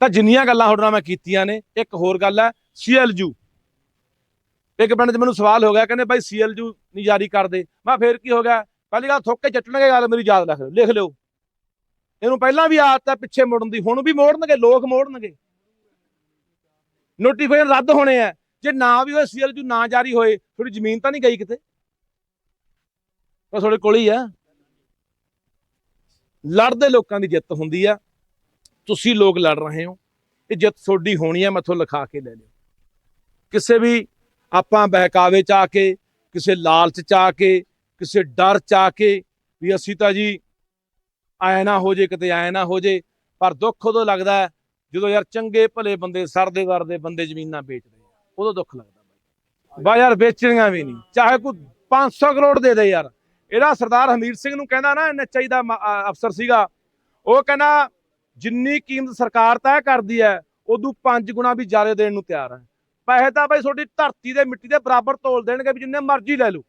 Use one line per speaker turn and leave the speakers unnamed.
ਤਾਂ ਜਿੰਨੀਆਂ ਗੱਲਾਂ ਤੁਹਾਡੇ ਨਾਲ ਮੈਂ ਕੀਤੀਆਂ ਨੇ, ਇੱਕ ਹੋਰ ਗੱਲ ਹੈ ਸੀਐਲਯੂ ਇੱਕ ਪਿੰਡ 'ਚ ਮੈਨੂੰ ਸਵਾਲ ਹੋ ਗਿਆ, ਕਹਿੰਦੇ ਬਾਈ ਸੀਐਲਯੂ ਨਹੀਂ ਜਾਰੀ ਕਰਦੇ। ਮੈਂ ਫੇਰ ਕੀ ਹੋ ਗਿਆ? ਪਹਿਲੀ ਗੱਲ ਥੁੱਕ ਕੇ ਚੱਟਣਗੇ ਗੱਲ ਮੇਰੀ ਯਾਦ ਰੱਖ ਲਿਓ, ਲਿਖ ਲਿਓ। ਇਹਨੂੰ ਪਹਿਲਾਂ ਵੀ ਆਦਤ ਹੈ ਪਿੱਛੇ ਮੁੜਨ ਦੀ, ਹੁਣ ਵੀ ਮੋੜਨਗੇ, ਲੋਕ ਮੋੜਨਗੇ। ਨੋਟੀਫਿਕੇਸ਼ਨ ਰੱਦ ਹੋਣੇ ਆ। ਜੇ ਨਾ ਵੀ ਹੋਏ ਸੀਐਲਯੂ ਨਾ ਜਾਰੀ ਹੋਏ ਥੋੜੀ ਜ਼ਮੀਨ ਤਾਂ ਨਹੀਂ ਗਈ ਕਿਤੇ? ਉਹ ਤੁਹਾਡੇ ਕੋਲ ਹੀ ਆ। ਲੜਦੇ ਲੋਕਾਂ ਦੀ ਜਿੱਤ ਹੁੰਦੀ ਆ। ਤੁਸੀਂ ਲੋਕ ਲੜ ਰਹੇ ਹੋ ਇਹ ਜਿੱਤ ਤੁਹਾਡੀ ਹੋਣੀ ਆ ਮੈਥੋਂ ਲਿਖਾ ਕੇ ਲੈ ਲਿਓ ਕਿਸੇ ਵੀ ਆਪਾਂ ਬਹਿਕਾਵੇ ਚ ਆ ਕੇ, ਕਿਸੇ ਲਾਲਚ ਚ ਆ ਕੇ, ਕਿਸੇ ਡਰ ਚ ਆ ਕੇ ਵੀ ਅਸੀਂ ਤਾਂ ਜੀ ਐ ਨਾ ਹੋ ਜੇ, ਕਿਤੇ ਐ ਨਾ ਹੋ ਜੇ, ਪਰ ਦੁੱਖ ਉਦੋਂ ਲੱਗਦਾ ਜਦੋਂ ਯਾਰ ਚੰਗੇ ਭਲੇ ਬੰਦੇ ਸਰਦੇ ਵਰਦੇ ਬੰਦੇ ਜ਼ਮੀਨਾਂ ਵੇਚਦੇ ਉਦੋਂ ਦੁੱਖ ਲੱਗਦਾ ਬਾਈ। ਬਾ ਯਾਰ ਵੇਚਣੀਆਂ ਵੀ ਨਹੀਂ। ਚਾਹੇ ਕੋਈ 500 ਕਰੋੜ ਦੇ ਦੇ ਯਾਰ। ਇਹਦਾ ਸਰਦਾਰ ਹਮੀਰ ਸਿੰਘ ਨੂੰ ਕਹਿੰਦਾ ਨਾ ਐਨਐਚਆਈ ਦਾ ਮ- ਅਫਸਰ ਸੀਗਾ। ਉਹ ਕਹਿੰਦਾ ਜਿੰਨੀ ਕੀਮਤ ਸਰਕਾਰ ਤੈਅ ਕਰਦੀ ਹੈ ਉਦੋਂ 5 ਗੁਣਾ ਵੀ ਜ਼ਿਆਦਾ ਦੇਣ ਨੂੰ ਤਿਆਰ ਹੈ। ਪੈਸੇ ਤਾਂ ਬਾਈ ਤੁਹਾਡੀ ਧਰਤੀ ਦੇ ਮਿੱਟੀ ਦੇ ਬਰਾਬਰ ਤੋਲ ਦੇਣਗੇ ਵੀ ਜਿੰਨੇ ਮਰਜ਼ੀ ਲੈ ਲਓ।